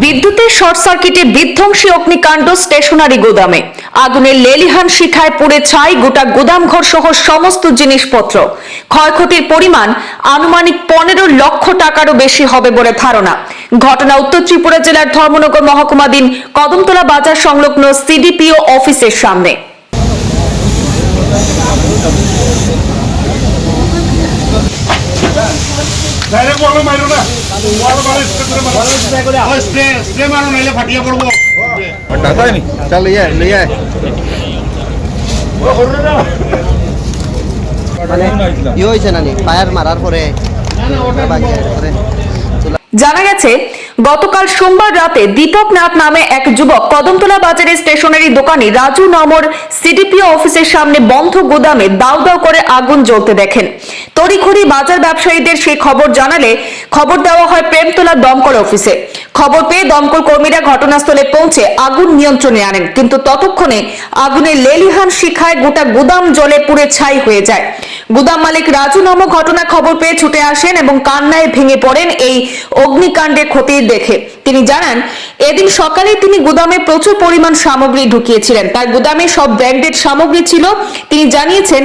বিদ্যুতের শর্ট সার্কিটে বিধ্বংসী অগ্নিকাণ্ড স্টেশনারি গোদামে। আগুনের লেলিহান শিখায় পুড়ে ছাই গোটা গোদাম ঘর সহ সমস্ত জিনিসপত্র। ক্ষয়ক্ষতির পরিমাণ আনুমানিক পনেরো লক্ষ টাকারও বেশি হবে বলে ধারণা। ঘটনা উত্তর ত্রিপুরা জেলার ধর্মনগর মহকুমাধীন কদমতলা বাজার সংলগ্ন সিডিপিও অফিসের সামনে। ডাইরেক্ট বলো মারো না। বলো মারো স্প্রে করে মারো। স্প্রে স্প্রে মারো নাইলে ফাটিয়ে পড়ব। টাকা নি চল ইয়ে লিয়ে মানে ই হয়েছে নানি? ফায়ার মারার পরে বাগিয়ে পরে জানা গেছে, গতকাল সোমবার রাতে দীপক নাথ নামে এক যুবক কদমতলা বাজারের স্টেশনারি দোকানে রাজু নামর সিডিপিও অফিসের সামনে বন্ধ গোদামে দাউ দাউ করে আগুন জ্বলতে দেখেন। তড়িঘড়ি বাজার ব্যবসায়ীদের সেই খবর জানালে খবর দেওয়া হয় প্রেমতলা দমকল অফিসে। খবর পেয়ে দমকল কর্মীরা ঘটনাস্থলে পৌঁছে আগুন নিয়ন্ত্রণে আনেন, কিন্তু ততক্ষণে আগুনের লেলিহান শিখায় গোটা গুদাম জলে পুড়ে ছাই হয়ে যায়। গুদাম মালিক রাজু নামক ঘটনা খবর পেয়ে ছুটে আসেন এবং কান্নায় ভেঙে পড়েন এই অগ্নিকাণ্ডের ক্ষতি দেখে। তিনি জানান, এদিন সকালে তিনি গুদামে প্রচুর পরিমাণ সামগ্রী ঢুকিয়েছিলেন। তার গুদামে সব ব্র্যান্ডেড সামগ্রী ছিল। তিনি জানিয়েছেন,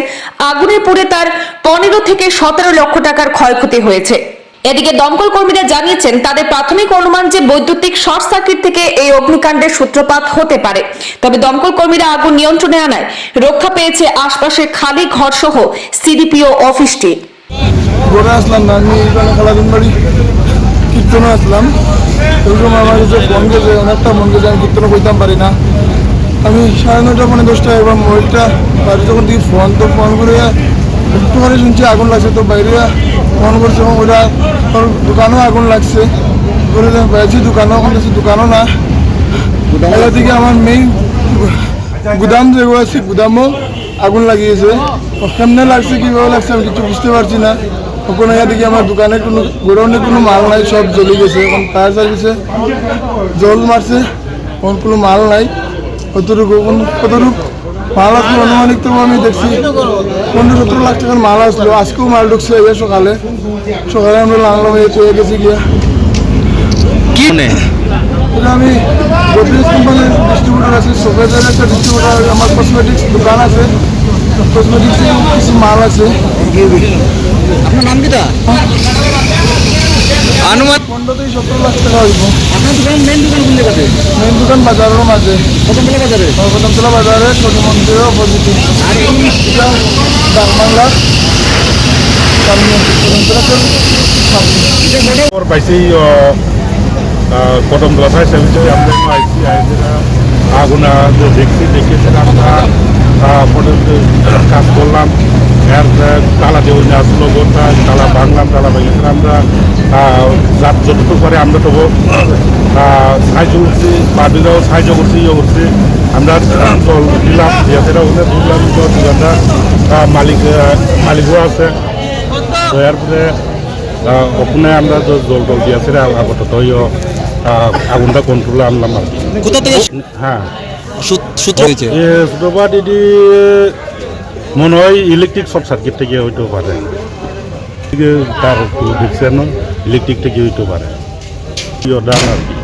আগুনে পুড়ে তার পনেরো থেকে সতেরো লক্ষ টাকার ক্ষয়ক্ষতি হয়েছে। এদিকে দমকল কর্মীরা জানিয়েছেন, তাদের প্রাথমিক অনুমান যে বৈদ্যুতিক শর্ট সার্কিট থেকে এই অগ্নিকাণ্ডের সূত্রপাত হতে পারে। তবে দমকল কর্মীরা আগুন নিয়ন্ত্রণে আনায় রক্ষা পেয়েছে আশপাশের খালি ঘর সহ সিডিপিও অফিসটি। আসলাম আমি আমার গেছে, অনেকটা মন গেছে, আমি করতাম পারি না। আমি সাড়ে নয়টা মানে দশটা এবার মোবাইলটা বাড়ি যখন দিই ফোন তো ফোন করে একটুখানি শুনছি আগুন লাগছে, তো বাইরে ফোন করছে এবং ওরা দোকানেও আগুন লাগছে। করে পেয়েছি দোকানও ওখানে দোকানও না। এবার দিকে আমার মেইন গুদাম যেগুলো আছে, গুদামও আগুন লাগিয়েছে। কেমনে লাগছে, কীভাবে লাগছে আমি কিছু বুঝতে পারছি না। ওখানে দিকে আমার দোকানে কোনো, গোডাউনে কোনো মাল নাই, সব জ্বলে গেছে। এখন ফায়ার সার্ভিসে জল মারছে, এখন কোনো মাল নাই। কতটুকু কতটুকু মাল আসলো আনুমানিক তো আমি দেখছি। পনেরো সতেরো লাখ টাকার মাল আসলো। আজকেও মাল ঢুকছে এই সকালে। সকালে আমরা লাংলাম এই চলে গেছি গিয়া। এটা আমি গোদরেজ কোম্পানির ডিস্ট্রিবিউটার আছে সোফেজের একটা ডিস্ট্রিবিউটার আমার কসমেটিক্স দোকান আছে। কসমেটিক্স কিছু মাল আছে। আপনার নাম কিটা আনুমান পনেরো থেকে সতেরো লাখ টাকা হইব। আপনার দোকান মেন দোকান কোন জায়গাতে? দোকান বাজারের মাঝে। কদমতলা বাজারে? কদমতলা বাজারে মন্দিরের অপোজিটে কদমতলা খবর পাইছি কদম দশাই সেভিছে আমরা আইসি আইসি আগুন দেখছি দেখে সেটা আমরা কাজ করলাম এর তালা দেওয়া আসলো গোটা তালা ভাঙলাম তালা ভেঙে আমরা। যার যতটুকু করে আমরা তো আহ, সাহায্য করছি সাহায্য করছি ইয়ে করছি। আমরা জল দিলাম সেটা ওখানে দোকানদার মালিক মালিকও আছে। তো এরপরে ওখানে আমরা জল টল দিয়েছি আপাতত ইয়ে, আগুনটা কন্ট্রোলে আনলাম আর কোথা থেকে হ্যাঁ। সূত্র হয়েছে? এ এটি মনে হয় ইলেকট্রিক শর্ট সার্কিট থেকে হইতেও পারে। তার দেখছেন ইলেকট্রিক থেকে হইতে পারে। কি অর্ডার আর কি।